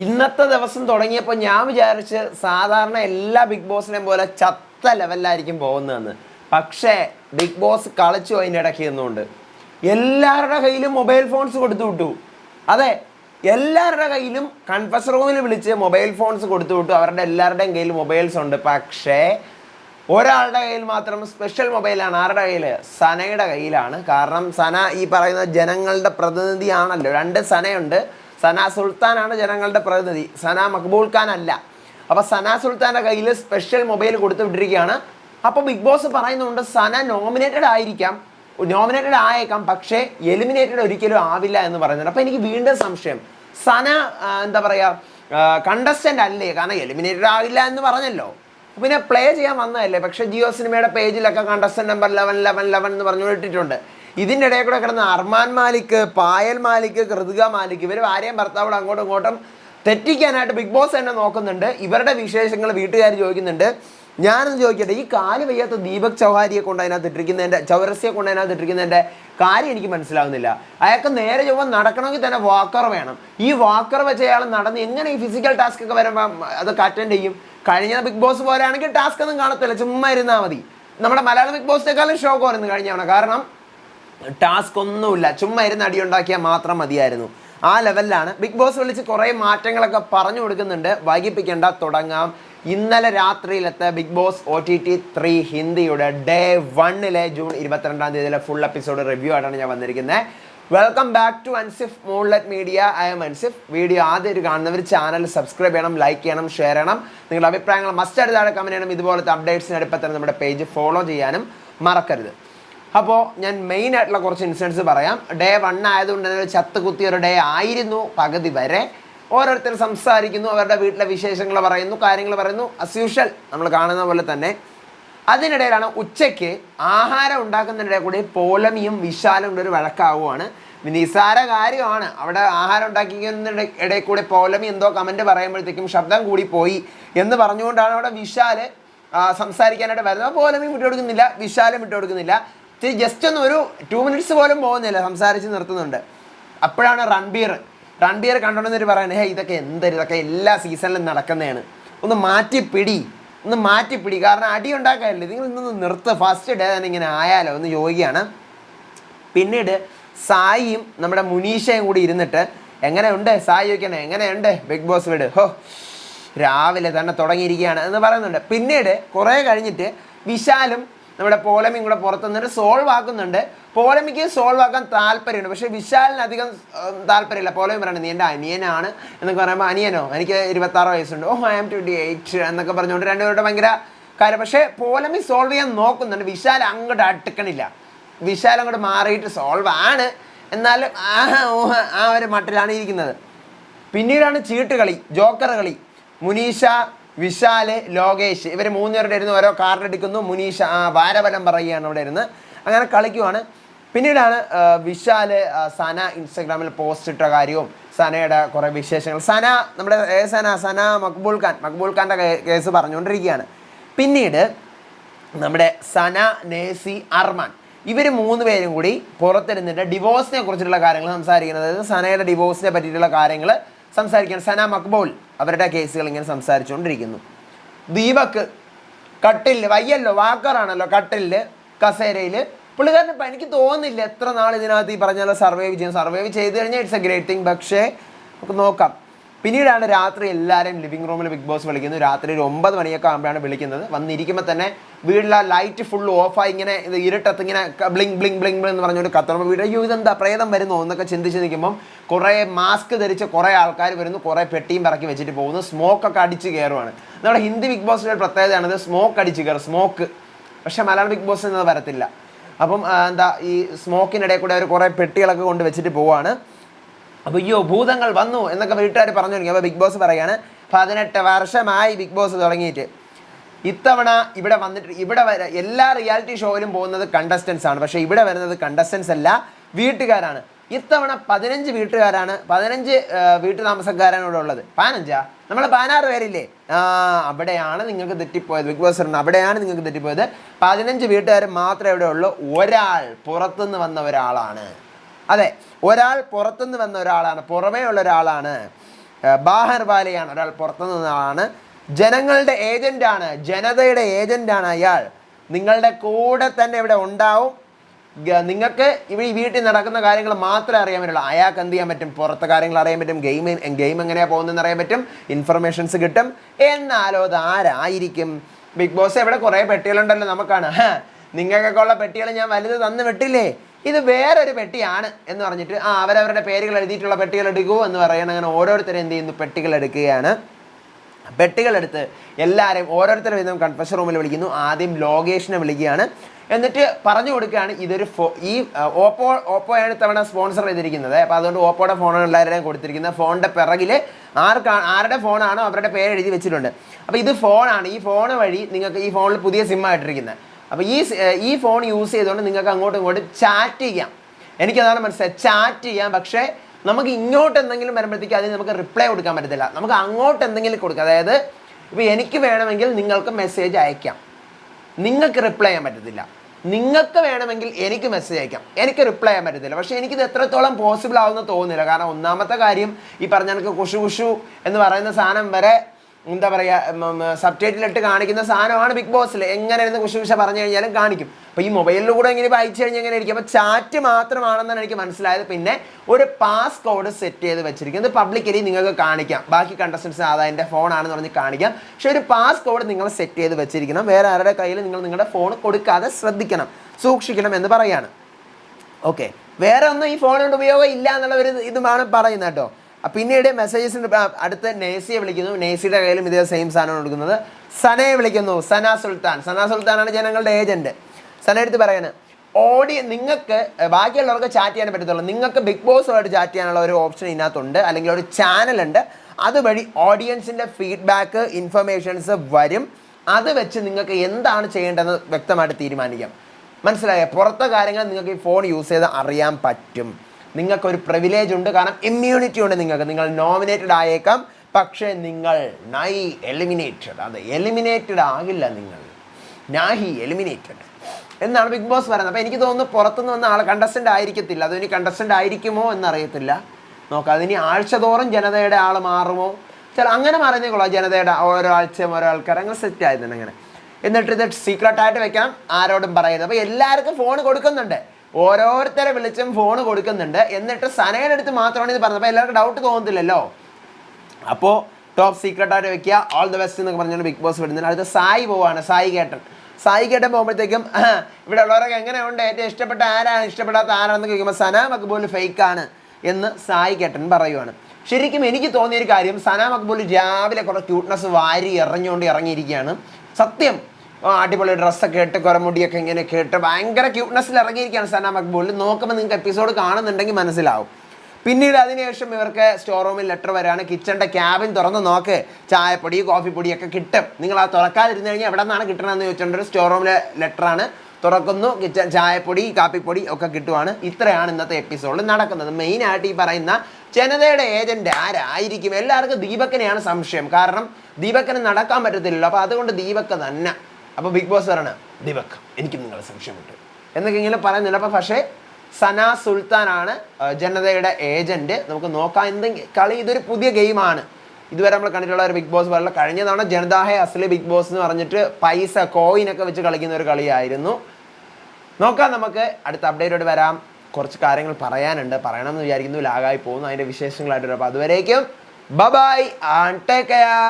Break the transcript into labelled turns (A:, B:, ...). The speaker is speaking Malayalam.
A: ഇന്നത്തെ ദിവസം തുടങ്ങിയപ്പോൾ ഞാൻ വിചാരിച്ച് സാധാരണ എല്ലാ ബിഗ് ബോസിനെയും പോലെ ചത്ത ലെവലിലായിരിക്കും പോകുന്നതെന്ന്. പക്ഷേ ബിഗ് ബോസ് കളിച്ചു അതിന്റെ ഇടയ്ക്ക് നിന്നുകൊണ്ട്. എല്ലാവരുടെ കയ്യിലും മൊബൈൽ ഫോൺസ് കൊടുത്തു വിട്ടു. അതെ എല്ലാവരുടെ കയ്യിലും കൺഫസ് റൂമിൽ വിളിച്ച് മൊബൈൽ ഫോൺസ് കൊടുത്തു വിട്ടു. അവരുടെ എല്ലാവരുടെയും കയ്യിൽ മൊബൈൽസ് ഉണ്ട്. പക്ഷേ ഒരാളുടെ കയ്യിൽ മാത്രം സ്പെഷ്യൽ മൊബൈലാണ് ആരുടെ കയ്യിൽ സനയുടെ കയ്യിലാണ്. കാരണം സന ഈ പറയുന്ന ജനങ്ങളുടെ പ്രതിനിധിയാണല്ലോ. രണ്ട് സനയുണ്ട്. സന സുൽത്താനാണ് ജനങ്ങളുടെ പ്രതിനിധി. സന മക്ബൂൾ ഖാൻ അല്ല. അപ്പോൾ സന സുൽത്താന്റെ കയ്യിൽ സ്പെഷ്യൽ മൊബൈൽ കൊടുത്തു വിട്ടിരിക്കുകയാണ്. അപ്പോൾ ബിഗ് ബോസ് പറയുന്നുണ്ട് സന നോമിനേറ്റഡ് ആയിരിക്കാം. നോമിനേറ്റഡ് ആയേക്കാം പക്ഷേ എലിമിനേറ്റഡ് ഒരിക്കലും ആവില്ല എന്ന് പറയുന്നുണ്ട്. അപ്പോൾ എനിക്ക് വീണ്ടും സംശയം. സന എന്താ പറയുക കണ്ടസ്റ്റന്റ് അല്ലേ? കാരണം എലിമിനേറ്റഡ് ആവില്ല എന്ന് പറഞ്ഞല്ലോ. പിന്നെ പ്ലേ ചെയ്യാൻ വന്നതല്ലേ? പക്ഷേ ജിയോ സിനിമയുടെ പേജിലൊക്കെ contestant number eleven eleven eleven എന്ന് പറഞ്ഞു ഇട്ടിട്ടുണ്ട് ഇതിന്റെ ഇടയിൽ കൂടെ കിടന്ന അർമാൻ മാലിക് പായൽ മാലിക് കൃതിക മാലിക് ഇവർ ആരെയും ഭർത്താവോട് അങ്ങോട്ടും ഇങ്ങോട്ടും തെറ്റിക്കാനായിട്ട് ബിഗ് ബോസ് തന്നെ നോക്കുന്നുണ്ട്. ഇവരുടെ വിശേഷങ്ങൾ വീട്ടുകാർ ചോദിക്കുന്നുണ്ട്. ഞാനൊന്ന് ചോദിക്കട്ടെ ഈ കാൽ വയ്യാത്ത ദീപക് ചൗഹാരിയെ കൊണ്ട് അതിനകത്ത് ഇട്ടിരിക്കുന്നതിന്റെ ചൗരസ്യെ കൊണ്ട് അതിനകത്ത് ഇട്ടിരിക്കുന്നതിന്റെ കാര്യം എനിക്ക് മനസ്സിലാവുന്നില്ല. അയാൾക്ക് നേരെ ചൊവ്വ നടക്കണമെങ്കിൽ തന്നെ വാക്കർ വേണം. ഈ വാക്കർ വെച്ച് അയാൾ നടന്ന് എങ്ങനെ ഈ ഫിസിക്കൽ ടാസ്ക് ഒക്കെ വരുമ്പോൾ അതൊക്കെ അറ്റൻഡ് ചെയ്യും? കഴിഞ്ഞ ബിഗ് ബോസ് പോലെയാണെങ്കിൽ ടാസ്ക് ഒന്നും കാണത്തില്ല. ചുമ്മാ ഇരുന്നാൽ മതി. നമ്മുടെ മലയാളം ബിഗ് ബോസിനേക്കാളും ഷോക്ക് വരുന്നു കഴിഞ്ഞവണ കാരണം ടാസ്ക് ഒന്നുമില്ല. ചുമ്മാ ഇരുന്ന് അടിയുണ്ടാക്കിയാൽ മാത്രം മതിയായിരുന്നു. ആ ലെവലിലാണ് ബിഗ് ബോസ് വിളിച്ച് കുറേ മാറ്റങ്ങളൊക്കെ പറഞ്ഞു കൊടുക്കുന്നുണ്ട്. വൈകിപ്പിക്കേണ്ട തുടങ്ങാം. ഇന്നലെ രാത്രിയിലത്തെ Bigg Boss O T T three ഹിന്ദിയുടെ day വണ്ണിലെ ജൂൺ ഇരുപത്തിരണ്ടാം തീയതിയിലെ ഫുൾ എപ്പിസോഡ് റിവ്യൂ ആയിട്ടാണ് ഞാൻ വന്നിരിക്കുന്നത്. Welcome back to Ansif moonlet media I'm Ansif video ആദ്യം ഒരു കാണുന്നവർ ചാനൽ സബ്സ്ക്രൈബ് ചെയ്യണം ലൈക്ക് ചെയ്യണം ഷെയർ ചെയ്യണം. നിങ്ങളുടെ അഭിപ്രായങ്ങൾ മസ്റ്റ് അടുത്താണ് കമന്റ് ചെയ്യണം. ഇതുപോലത്തെ അപ്ഡേറ്റ്സിന് അടുപ്പത്തന്നെ നമ്മുടെ പേജ് ഫോളോ ചെയ്യാനും മറക്കരുത്. അപ്പോൾ ഞാൻ മെയിൻ ആയിട്ടുള്ള കുറച്ച് ഇൻസിഡൻസ് പറയാം. ഡേ വൺ ആയതുകൊണ്ട് തന്നെ ചത്ത് കുത്തിയ ഒരു ഡേ ആയിരുന്നു പകുതി വരെ. ഓരോരുത്തർ സംസാരിക്കുന്നു അവരുടെ വീട്ടിലെ വിശേഷങ്ങൾ പറയുന്നു കാര്യങ്ങൾ പറയുന്നു. അസ് യൂഷ്വൽ നമ്മൾ കാണുന്ന പോലെ തന്നെ. അതിനിടയിലാണ് ഉച്ചയ്ക്ക് ആഹാരം ഉണ്ടാക്കുന്നതിനിടെ കൂടി പോലമിയും വിശാലും കൂടെ ഒരു വഴക്കാവുകയാണ് നിസാര കാര്യമാണ്. അവിടെ ആഹാരം ഉണ്ടാക്കിക്കുന്നതിന്റെ ഇടയിൽ കൂടെ പോലമി എന്തോ കമന്റ് പറയുമ്പോഴത്തേക്കും ശബ്ദം കൂടി പോയി എന്ന് പറഞ്ഞുകൊണ്ടാണ് അവിടെ വിശാൽ ആ, സംസാരിക്കാനായിട്ട് വരുന്നത്. പോലമി വിട്ടുകൊടുക്കുന്നില്ല വിശാലും വിട്ടുകൊടുക്കുന്നില്ല ജസ്റ്റ് ഒന്ന് ഒരു ടു മിനിറ്റ്സ് പോലും പോകുന്നില്ല. സംസാരിച്ച് നിർത്തുന്നുണ്ട്. അപ്പോഴാണ് റൺബീർ റൺബീർ കണ്ടോണ്ടെന്നിട്ട് പറയുന്നത് ഹേ ഇതൊക്കെ എന്തൊരു ഇതൊക്കെ എല്ലാ സീസണിലും നടക്കുന്നതാണ്. ഒന്ന് മാറ്റി പിടി. ഒന്ന് മാറ്റി പിടി. കാരണം അടി ഉണ്ടാക്കാനില്ല. നിങ്ങൾ ഇന്നൊന്ന് നിർത്ത്. ഫസ്റ്റ് ഡേ തന്നെ ഇങ്ങനെ ആയാലോ? ഒന്ന് യോഗിയാണ് പിന്നീട് സായിയും നമ്മുടെ മുനീഷയും കൂടി ഇരുന്നിട്ട് എങ്ങനെയുണ്ട്? സായി ചോദിക്കണേ എങ്ങനെയുണ്ട്? ബിഗ് ബോസ് വീട്? ഹോ രാവിലെ തന്നെ തുടങ്ങിയിരിക്കുകയാണ് എന്ന് പറയുന്നുണ്ട്. പിന്നീട് കുറേ കഴിഞ്ഞിട്ട് വിശാലും നമ്മുടെ പോലമിയും കൂടെ പുറത്തുനിന്നിട്ട് സോൾവ് ആക്കുന്നുണ്ട്. പോലമിക്ക് സോൾവ് ആക്കാൻ താല്പര്യമുണ്ട്. പക്ഷേ വിശാലിന് അധികം താല്പര്യമില്ല. പോലമി പറയുന്നത് നീ എന്റെ അനിയനാണ് എന്നൊക്കെ പറയുമ്പോൾ അനിയനോ? എനിക്ക് ഇരുപത്താറ് വയസ്സുണ്ട്. Oh I am twenty eight എന്നൊക്കെ പറഞ്ഞുകൊണ്ട് രണ്ടുപേരുടെ ഭയങ്കര കാര്യം. പക്ഷേ പോലമി സോൾവ് ചെയ്യാൻ നോക്കുന്നുണ്ട്. വിശാൽ അങ്ങോട്ട് അടുക്കണില്ല. വിശാൽ അങ്ങോട്ട് മാറിയിട്ട് സോൾവ് ആണ്. എന്നാലും ആ ഒരു മട്ടിലാണ് ഇരിക്കുന്നത്. പിന്നീടാണ് ചീട്ടുകളി ജോക്കർ കളി മുനീഷ വിശാൽ ലോകേഷ് ഇവർ മൂന്നുപേരുടെ ഇരുന്ന് ഓരോ കാർഡ് എടുക്കുന്നു. മുനീഷ വാരബലം പറയുകയാണ് അവിടെ ഇരുന്ന്. അങ്ങനെ കളിക്കുവാണ്. പിന്നീടാണ് വിശാൽ സന ഇൻസ്റ്റഗ്രാമിൽ പോസ്റ്റ് ഇട്ട കാര്യവും സനയുടെ കുറേ വിശേഷങ്ങൾ. സന നമ്മുടെ ഏ സന സന മക്ബൂൾ ഖാൻ മക്ബൂൾ ഖാന്റെ കേസ് പറഞ്ഞുകൊണ്ടിരിക്കുകയാണ്. പിന്നീട് നമ്മുടെ സന നേസി അർമാൻ ഇവർ മൂന്ന് പേരും കൂടി പുറത്തിരുന്നിട്ട് ഡിവോഴ്സിനെ കുറിച്ചിട്ടുള്ള കാര്യങ്ങൾ സംസാരിക്കുന്നത്. അതായത് സനയുടെ ഡിവോഴ്സിനെ പറ്റിയിട്ടുള്ള കാര്യങ്ങൾ സംസാരിക്കുകയാണ്. സന മക്ബോൾ അവരുടെ കേസുകൾ ഇങ്ങനെ സംസാരിച്ചുകൊണ്ടിരിക്കുന്നു. ദീപക്ക് കട്ടിൽ വയ്യല്ലോ വാക്കറാണല്ലോ കട്ടിൽ കസേരയിൽ. പുള്ളിക്കാരൻ ഇപ്പം എനിക്ക് തോന്നുന്നില്ല എത്ര നാൾ ഇതിനകത്ത് ഈ പറഞ്ഞ പോലെ സർവൈവ് ചെയ്യും സർവൈവ് ചെയ്ത് കഴിഞ്ഞാൽ ഇറ്റ്സ് എ ഗ്രേറ്റ് തിങ് പക്ഷേ നമുക്ക് നോക്കാം. പിന്നീടാണ് രാത്രി എല്ലാവരും ലിവിംഗ് റൂമിൽ ബിഗ് ബോസ് വിളിക്കുന്നത് രാത്രി ഒരു ഒമ്പത് മണിയൊക്കെ ആകുമ്പോഴാണ് വിളിക്കുന്നത്. വന്നിരിക്കുമ്പോൾ തന്നെ വീട്ടിലെ ലൈറ്റ് ഫുൾ ഓഫായി ഇങ്ങനെ ഇരുട്ടത്ത് ഇങ്ങനെ ബ്ലിങ് ബ്ലിങ് ബ്ലിങ് ബ്ലിങ് എന്ന് പറഞ്ഞൊരു കത്തുമ്പോൾ വീട് അയ്യോ ഇതെന്താ? പ്രേതം വരുന്നോ? എന്നൊക്കെ ചിന്തിച്ച് നിൽക്കുമ്പം കുറേ മാസ്ക് ധരിച്ച് കുറേ ആൾക്കാർ വരുന്നു. കുറേ പെട്ടിയും പറക്കി വെച്ചിട്ട് പോകുന്നു. സ്മോക്കൊക്കെ അടിച്ച് കയറുവാണ് നമ്മുടെ ഹിന്ദി ബിഗ് ബോസിന്റെ ഒരു പ്രത്യേകതയാണിത്. സ്മോക്ക് അടിച്ച് കയറും സ്മോക്ക് പക്ഷേ മലയാളം ബിഗ് ബോസ് എന്നത് വരത്തില്ല. അപ്പം എന്താ ഈ സ്മോക്കിനിടയിൽ കൂടെ അവർ കുറേ പെട്ടികളൊക്കെ കൊണ്ട് വെച്ചിട്ട് പോവാണ്. അപ്പോൾ അയ്യോ ഭൂതങ്ങൾ വന്നു എന്നൊക്കെ വീട്ടുകാർ പറഞ്ഞു തുടങ്ങി. അപ്പോൾ ബിഗ് ബോസ് പറയാണ് പതിനെട്ട് വർഷമായി ബിഗ് ബോസ് തുടങ്ങിയിട്ട്. ഇത്തവണ ഇവിടെ വന്നിട്ട് ഇവിടെ വരെ എല്ലാ റിയാലിറ്റി ഷോയിലും പോകുന്നത് കണ്ടസ്റ്റൻസ് ആണ്. പക്ഷേ ഇവിടെ വരുന്നത് കണ്ടസ്റ്റൻസ് അല്ല വീട്ടുകാരാണ്. ഇത്തവണ പതിനഞ്ച് വീട്ടുകാരാണ് പതിനഞ്ച് വീട്ടു താമസക്കാരാണ് ഇവിടെ ഉള്ളത് പതിനഞ്ചാ? നമ്മൾ പതിനാറ് പേരില്ലേ? ആ അവിടെയാണ് നിങ്ങൾക്ക് തെറ്റിപ്പോയത്. ബിഗ് ബോസ് ഉണ്ട്. അവിടെയാണ് നിങ്ങൾക്ക് തെറ്റിപ്പോയത്. പതിനഞ്ച് വീട്ടുകാർ മാത്രമേ ഇവിടെ ഉള്ളൂ. ഒരാൾ പുറത്തുനിന്ന് വന്ന ഒരാളാണ്. അതെ ഒരാൾ പുറത്തുനിന്ന് വന്ന ഒരാളാണ്. പുറമേ ഉള്ള ഒരാളാണ്. ബാഹർ വാലയാണ്. ഒരാൾ പുറത്തു നിന്നതാണ് ജനങ്ങളുടെ ഏജന്റാണ് ജനതയുടെ ഏജന്റാണ് അയാൾ. നിങ്ങളുടെ കൂടെ തന്നെ ഇവിടെ ഉണ്ടാവും. നിങ്ങൾക്ക് ഇവിടെ ഈ വീട്ടിൽ നടക്കുന്ന കാര്യങ്ങൾ മാത്രമേ അറിയാൻ പറ്റുള്ളൂ. അയാൾക്ക് എന്ത് ചെയ്യാൻ പറ്റും? പുറത്തെ കാര്യങ്ങൾ അറിയാൻ പറ്റും. ഗെയിം ഗെയിം എങ്ങനെയാണ് പോകുന്നതെന്ന് അറിയാൻ പറ്റും. ഇൻഫർമേഷൻസ് കിട്ടും. എന്നാലോ അത് ആരായിരിക്കും? ബിഗ് ബോസ് ഇവിടെ കുറേ പെട്ടികളുണ്ടല്ലോ നമുക്കാണ്. നിങ്ങൾക്കൊക്കെ ഉള്ള പെട്ടികൾ ഞാൻ വലുത് തന്നു വിട്ടില്ലേ? ഇത് വേറൊരു പെട്ടിയാണ് എന്ന് പറഞ്ഞിട്ട് ആ അവരവരുടെ പേരുകൾ എഴുതിയിട്ടുള്ള പെട്ടികൾ എടുക്കൂ എന്ന് പറയണം അങ്ങനെ ഓരോരുത്തരും എന്ത് ചെയ്യുന്നു? പെട്ടികൾ എടുക്കുകയാണ്. പെട്ടികളെടുത്ത് എല്ലാവരെയും ഓരോരുത്തരെ വീതം കൺഫഷൻ റൂമിൽ വിളിക്കുന്നു. ആദ്യം ലോകേഷിനെ വിളിക്കുകയാണ്. എന്നിട്ട് പറഞ്ഞു കൊടുക്കുകയാണ് ഇതൊരു ഫോ ഈ ഓപ്പോ ഓപ്പോയാണ് ഇത്തവണ സ്പോൺസർ ചെയ്തിരിക്കുന്നത്. അപ്പോൾ അതുകൊണ്ട് ഓപ്പോയുടെ ഫോണാണ് എല്ലാവരുടെയും കൊടുത്തിരിക്കുന്നത്. ഫോണിന്റെ പിറകിൽ ആർക്കാ ആരുടെ ഫോണാണോ അവരുടെ പേര് എഴുതി വെച്ചിട്ടുണ്ട്. അപ്പോൾ ഇത് ഫോണാണ് ഈ ഫോൺ വഴി നിങ്ങൾക്ക് ഈ ഫോണിൽ പുതിയ സിം ആയിട്ടിരിക്കുന്നത് അപ്പോൾ ഈ ഈ ഫോൺ യൂസ് ചെയ്തുകൊണ്ട് നിങ്ങൾക്ക് അങ്ങോട്ടും ഇങ്ങോട്ടും ചാറ്റ് ചെയ്യാം. എനിക്കതാണ് മനസ്സിലായത്. ചാറ്റ് ചെയ്യാം. പക്ഷേ നമുക്ക് ഇങ്ങോട്ട് എന്തെങ്കിലും വരുമ്പോഴത്തേക്ക് അതിന് നമുക്ക് റിപ്ലൈ കൊടുക്കാൻ പറ്റത്തില്ല. നമുക്ക് അങ്ങോട്ട് എന്തെങ്കിലും കൊടുക്കാം. അതായത് ഇപ്പോൾ എനിക്ക് വേണമെങ്കിൽ നിങ്ങൾക്ക് മെസ്സേജ് അയക്കാം. നിങ്ങൾക്ക് റിപ്ലൈ ചെയ്യാൻ പറ്റത്തില്ല. നിങ്ങൾക്ക് വേണമെങ്കിൽ എനിക്ക് മെസ്സേജ് അയക്കാം. എനിക്ക് റിപ്ലൈ ചെയ്യാൻ പറ്റത്തില്ല. പക്ഷേ എനിക്കിത് എത്രത്തോളം പോസിബിൾ ആവുമെന്ന് തോന്നുന്നില്ല. കാരണം ഒന്നാമത്തെ കാര്യം ഈ പറഞ്ഞ കുഷു കുഷു എന്ന് പറയുന്ന സാധനം വരെ എന്താ പറയുക സബ് ടൈറ്റിലിട്ട് കാണിക്കുന്ന സാധനമാണ് ബിഗ് ബോസിൽ എങ്ങനെ ഇരുന്ന് കുശു കുശ പറഞ്ഞു കഴിഞ്ഞാലും കാണിക്കും. അപ്പോൾ ഈ മൊബൈലിലൂടെ ഇങ്ങനെ വായിച്ചു കഴിഞ്ഞാൽ എങ്ങനെ ഇരിക്കും അപ്പോൾ ചാറ്റ് മാത്രമാണെന്നാണ് എനിക്ക് മനസ്സിലായത്. പിന്നെ ഒരു പാസ് കോഡ് സെറ്റ് ചെയ്ത് വെച്ചിരിക്കുന്നത് പബ്ലിക്കലി നിങ്ങൾക്ക് കാണിക്കാം. ബാക്കി കണ്ടസ്റ്റൻസ് അതാ എന്റെ ഫോണാണെന്ന് പറഞ്ഞ് കാണിക്കാം. പക്ഷേ ഒരു പാസ് കോഡ് നിങ്ങൾ സെറ്റ് ചെയ്ത് വെച്ചിരിക്കണം. വേറെ ആരുടെ കയ്യിൽ നിങ്ങൾ നിങ്ങളുടെ ഫോൺ കൊടുക്കാതെ ശ്രദ്ധിക്കണം. സൂക്ഷിക്കണം എന്ന് പറയാണ്. ഓക്കെ വേറെ ഒന്നും ഈ കൊണ്ട് ഉപയോഗം ഇല്ല എന്നുള്ള ഒരു ഇതുമാണ് പറയുന്നത് കേട്ടോ. പിന്നീട് മെസ്സേജസിന്റെ അടുത്ത് നേസിയെ വിളിക്കുന്നു. നേസിയുടെ കയ്യിലും ഇതേ സെയിം സാധനമാണ് കൊടുക്കുന്നത്. സനയെ വിളിക്കുന്നു. സന സുൽത്താൻ. സന സുൽത്താനാണ് ജനങ്ങളുടെ ഏജന്റ് സന എടുത്ത് പറയുന്നത് ഓഡി നിങ്ങൾക്ക് ബാക്കിയുള്ളവർക്ക് ചാറ്റ് ചെയ്യാൻ പറ്റത്തുള്ളൂ. നിങ്ങൾക്ക് ബിഗ് ബോസുമായിട്ട് ചാറ്റ് ചെയ്യാനുള്ള ഒരു ഓപ്ഷൻ ഇതിനകത്തുണ്ട്. അല്ലെങ്കിൽ ഒരു ചാനലുണ്ട് അതുവഴി ഓഡിയൻസിന്റെ ഫീഡ്ബാക്ക് ഇൻഫർമേഷൻസ് വരും. അത് വെച്ച് നിങ്ങൾക്ക് എന്താണ് ചെയ്യേണ്ടതെന്ന് വ്യക്തമായിട്ട് തീരുമാനിക്കാം. മനസ്സിലായ? പുറത്തെ കാര്യങ്ങൾ നിങ്ങൾക്ക് ഈ ഫോൺ യൂസ് ചെയ്ത് അറിയാൻ പറ്റും. നിങ്ങൾക്കൊരു പ്രിവിലേജ് ഉണ്ട്. കാരണം ഇമ്മ്യൂണിറ്റി ഉണ്ട് നിങ്ങൾക്ക്. നിങ്ങൾ നോമിനേറ്റഡ് ആയേക്കാം. പക്ഷേ നിങ്ങൾ നൈ എലിമിനേറ്റഡ് അത് എലിമിനേറ്റഡ് ആകില്ല നിങ്ങൾ. നാഹി എലിമിനേറ്റഡ് എന്നാണ് ബിഗ് ബോസ് പറയുന്നത്. അപ്പോൾ എനിക്ക് തോന്നുന്നു പുറത്തുനിന്ന് വന്ന ആൾ കണ്ടസ്റ്റന്റ് ആയിരിക്കത്തില്ല. അതിന് കണ്ടസ്റ്റന്റ് ആയിരിക്കുമോ എന്നറിയത്തില്ല. നോക്കാം അതിനി ആഴ്ചതോറും ജനതയുടെ ആൾ മാറുമോ? ചില അങ്ങനെ മാറുന്നേ കൊള്ളാം ജനതയുടെ ഓരോ ആഴ്ചയും ഓരോ ആൾക്കാർ അങ്ങനെ സെറ്റ് ആയിരുന്നു അങ്ങനെ. എന്നിട്ട് ഇത് സീക്രട്ടായിട്ട് വെക്കാം ആരോടും പറയരുത്. അപ്പോൾ എല്ലാവർക്കും ഫോൺ കൊടുക്കുന്നുണ്ട്. ഓരോരുത്തരെ വിളിച്ചും ഫോൺ കൊടുക്കുന്നുണ്ട്. എന്നിട്ട് സനയുടെ അടുത്ത് മാത്രമാണ് ഇത് പറഞ്ഞത്. അപ്പോൾ എല്ലാവർക്കും ഡൗട്ട് തോന്നത്തില്ലല്ലോ. അപ്പോൾ ടോപ്പ് സീക്രട്ടായിട്ട് വെക്കുക. ഓൾ ദ ബെസ്റ്റ് എന്നൊക്കെ പറഞ്ഞുകൊണ്ട് ബിഗ് ബോസ് വിടുന്നുണ്ട്. അടുത്ത സായി പോവാണ്. സായി കേട്ടൻ. സായി കേട്ടൻ പോകുമ്പോഴത്തേക്കും ഇവിടെ ഉള്ളവരൊക്കെ എങ്ങനെയുണ്ട്? ഏറ്റവും ഇഷ്ടപ്പെട്ട ആരാണ്? ഇഷ്ടപ്പെടാത്ത ആരാണെന്ന് ചോദിക്കുമ്പോൾ സന മക്ബൂൽ ഫേക്ക് ആണ് എന്ന് സായി കേട്ടൻ പറയുവാണ്. ശരിക്കും എനിക്ക് തോന്നിയൊരു കാര്യം സന മക്ബൂൽ രാവിലെ കുറേ ക്യൂട്ട്നെസ് വാരി എറിഞ്ഞുകൊണ്ട് ഇറങ്ങിയിരിക്കുകയാണ്. സത്യം. അടിപൊളി ഡ്രസ്സൊക്കെ ഇട്ട് കുരമുടിയൊക്കെ ഇങ്ങനെ കേട്ട് ഭയങ്കര ക്യൂട്ട്നെസ്സിൽ ഇറങ്ങിയിരിക്കുകയാണ് സന മക്ബൂൽ നോക്കുമ്പോൾ നിങ്ങൾക്ക് എപ്പിസോഡ് കാണുന്നുണ്ടെങ്കിൽ മനസ്സിലാവും. പിന്നീട് അതിനുശേഷം ഇവർക്ക് സ്റ്റോർ റൂമിൽ ലെറ്റർ വരാണ്. കിച്ചന്റെ ക്യാബിൻ തുറന്ന് നോക്ക്. ചായപ്പൊടി കോഫി പൊടിയൊക്കെ കിട്ടും. നിങ്ങൾ ആ തുറക്കാതിരുന്ന് കഴിഞ്ഞാൽ എവിടെ നിന്നാണ് കിട്ടണമെന്ന് ചോദിച്ചിട്ടുണ്ട് സ്റ്റോർ റൂമിലെ ലെറ്ററാണ് തുറക്കുന്നു. കിച്ചൺ ചായപ്പൊടി കാപ്പിപ്പൊടി ഒക്കെ കിട്ടുവാണ്. ഇത്രയാണ് ഇന്നത്തെ എപ്പിസോഡിൽ നടക്കുന്നത്. മെയിനായിട്ട് ഈ പറയുന്ന ജനതയുടെ ഏജന്റ് ആരായിരിക്കും? എല്ലാവർക്കും ദീപക്കനെയാണ് സംശയം. കാരണം ദീപക്കന് നടക്കാൻ പറ്റത്തില്ലല്ലോ. അപ്പോൾ അതുകൊണ്ട് ദീപക്ക് തന്നെ അപ്പോൾ ബിഗ് ബോസ് പറയണ ദിവക് എനിക്ക് നിങ്ങളെ സംശയമുണ്ട്. എന്നൊക്കെ ഇങ്ങനെ പറയുന്നില്ല അപ്പോൾ പക്ഷേ സന സുൽത്താനാണ് ജനതയുടെ ഏജന്റ്. നമുക്ക് നോക്കാം എന്തെങ്കിലും കളി ഇതൊരു പുതിയ ഗെയിമാണ്. ഇതുവരെ നമ്മൾ കണ്ടിട്ടുള്ള ഒരു ബിഗ് ബോസ് പോലുള്ള കഴിഞ്ഞ തവണ ജനതാഹെ അസലി ബിഗ് ബോസ് എന്ന് പറഞ്ഞിട്ട് പൈസ കോയിൻ ഒക്കെ വെച്ച് കളിക്കുന്ന ഒരു കളിയായിരുന്നു. നോക്കാം നമുക്ക് അടുത്ത അപ്ഡേറ്റോട് വരാം. കുറച്ച് കാര്യങ്ങൾ പറയാനുണ്ട്. പറയണമെന്ന് വിചാരിക്കുന്നു ലാഗായി പോകുന്നു. അതിന്റെ വിശേഷങ്ങളായിട്ട് അപ്പൊ അപ്പോൾ അതുവരേക്കും ബബായ് ആൻഡ് ടേക്ക് കെയർ